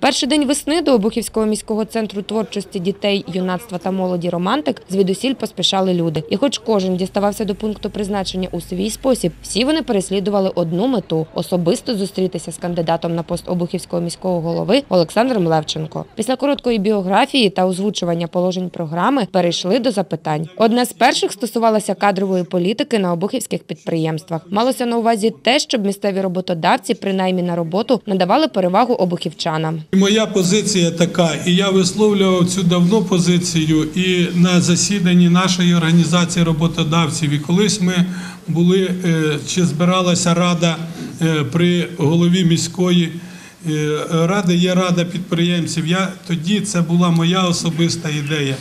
перший день весни до Обухівського міського центру творчості дітей, юнацтва та молоді «Романтик» звідусіль поспішали люди. І хоч кожен діставався до пункту призначення у свій спосіб, всі вони переслідували одну мету – особисто зустрітися з кандидатом на пост Обухівського міського голови Олександром Левченко. Після короткої біографії та озвучування положень програми перейшли до запитань. Одне з перших стосувалося кадрової політики на обухівських підприємствах. Малося на увазі те, щоб місцеві роботодавці, принаймні на роботу, надавали перевагу обухівчанам. Моя позиція така, і я висловлював цю давно позицію і на засіданні нашої організації роботодавців. І колись ми були е, чи збиралася рада е, при голові міської е, ради, є рада підприємців. Я тоді це була моя особиста ідея,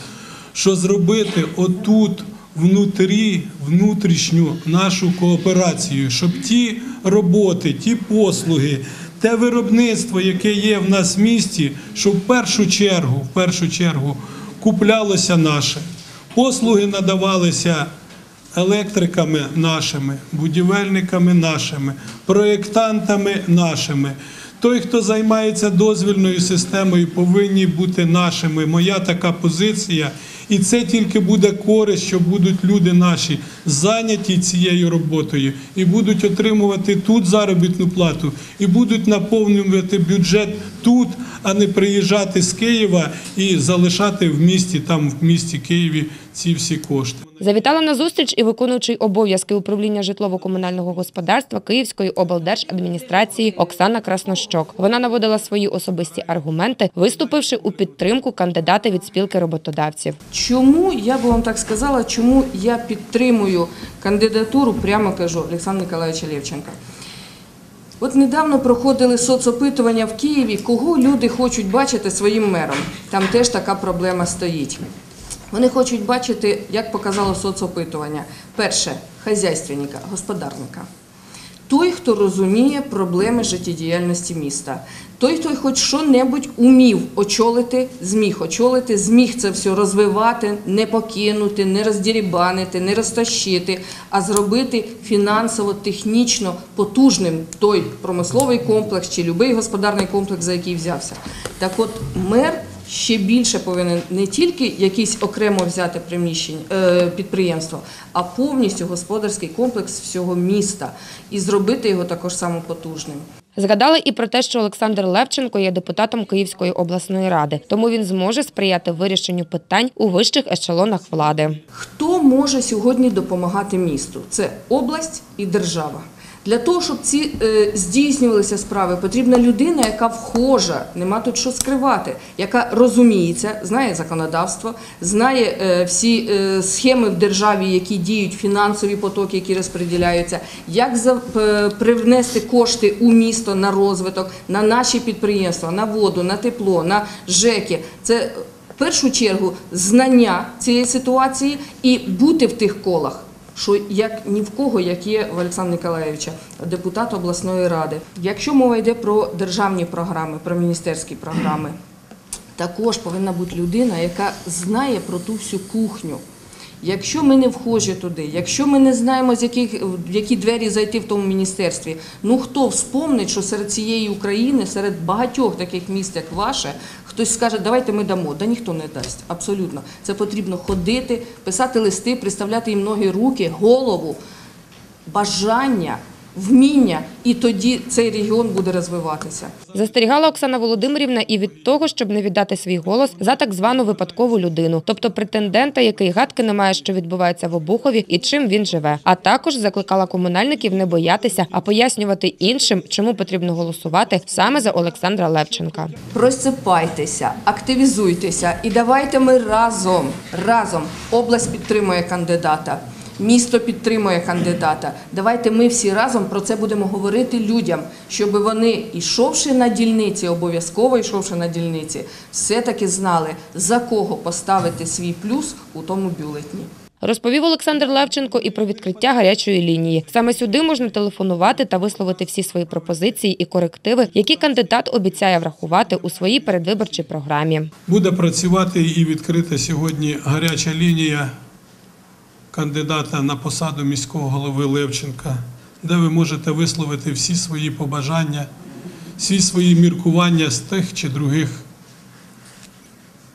що зробити отут. Внутрі внутрішню нашу кооперацію, щоб ті роботи, ті послуги, те виробництво, яке є в нас в місті, щоб в першу чергу, в першу чергу куплялося наше. Послуги надавалися електриками нашими, будівельниками нашими, проєктантами нашими. Той, хто займається дозвільною системою, повинні бути нашими. Моя така позиція. І це тільки буде користь, що будуть люди наші зайняті цією роботою і будуть отримувати тут заробітну плату, і будуть наповнювати бюджет тут, а не приїжджати з Києва і залишати в місті, там в місті Києві ці всі кошти. Завітала на зустріч і виконуючий обов'язки управління житлово-комунального господарства Київської облдержадміністрації Оксана Краснощок. Вона наводила свої особисті аргументи, виступивши у підтримку кандидата від спілки роботодавців. Чому я би вам так сказала, чому я підтримую кандидатуру, прямо кажу, Олександра Ніколаєвича Левченка. От недавно проходили соцопитування в Києві, кого люди хочуть бачити своїм мером. Там теж така проблема стоїть. Вони хочуть бачити, як показало соцопитування, перше хазяйственника, господарника. Той, хто розуміє проблеми життєдіяльності міста, той, хто хоч що-небудь умів очолити, зміг очолити, зміг це все розвивати, не покинути, не роздірібанити, не розтащити, а зробити фінансово, технічно потужним той промисловий комплекс чи будь-який господарний комплекс, за який взявся. Так от мер ще більше повинен не тільки якийсь окремо взяти приміщення е, підприємство, а повністю господарський комплекс всього міста і зробити його також самопотужним. Згадали і про те, що Олександр Левченко є депутатом Київської обласної ради, тому він зможе сприяти вирішенню питань у вищих ешелонах влади. Хто може сьогодні допомагати місту? Це область і держава. Для того, щоб ці е, здійснювалися справи, потрібна людина, яка вхожа, нема тут що скривати, яка розуміється, знає законодавство, знає е, всі е, схеми в державі, які діють, фінансові потоки, які розподіляються, як привнести кошти у місто на розвиток, на наші підприємства, на воду, на тепло, на ЖЕКи. Це в першу чергу знання цієї ситуації і бути в тих колах що як ні в кого, як є в Олександра Ніколаєвича, депутат обласної ради. Якщо мова йде про державні програми, про міністерські програми, також повинна бути людина, яка знає про ту всю кухню. Якщо ми не вхожі туди, якщо ми не знаємо, з яких в які двері зайти в тому міністерстві, ну хто вспомнить, що серед цієї України, серед багатьох таких міст, як ваше, хтось скаже, давайте ми дамо. Да ніхто не дасть. Абсолютно. Це потрібно ходити, писати листи, приставляти їм ноги, руки, голову, бажання. Вміння, і тоді цей регіон буде розвиватися. Застерігала Оксана Володимирівна і від того, щоб не віддати свій голос за так звану випадкову людину, тобто претендента, який гадки не має, що відбувається в Обухові і чим він живе. А також закликала комунальників не боятися, а пояснювати іншим, чому потрібно голосувати саме за Олександра Левченка. Просипайтеся, активізуйтеся і давайте ми разом, разом область підтримує кандидата. Місто підтримує кандидата. Давайте ми всі разом про це будемо говорити людям, щоб вони, йшовши на дільниці, обов'язково йшовши на дільниці, все-таки знали, за кого поставити свій плюс у тому бюлетні. Розповів Олександр Левченко і про відкриття гарячої лінії. Саме сюди можна телефонувати та висловити всі свої пропозиції і корективи, які кандидат обіцяє врахувати у своїй передвиборчій програмі. Буде працювати і відкрита сьогодні гаряча лінія кандидата на посаду міського голови Левченка, де ви можете висловити всі свої побажання, всі свої міркування з тих чи других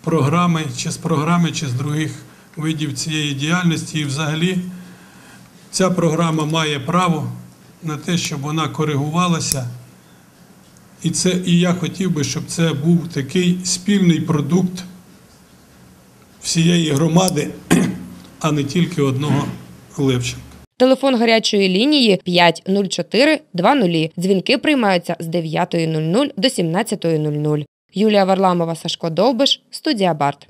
програми, чи з програми, чи з других видів цієї діяльності. І взагалі ця програма має право на те, щоб вона коригувалася. І, це, і я хотів би, щоб це був такий спільний продукт всієї громади, а не тільки одного Левченка. Телефон гарячої лінії 504 20. Дзвінки приймаються з 9.00 до 17.00. Юлія Варламова, Сашко Довбиш, студія Барт.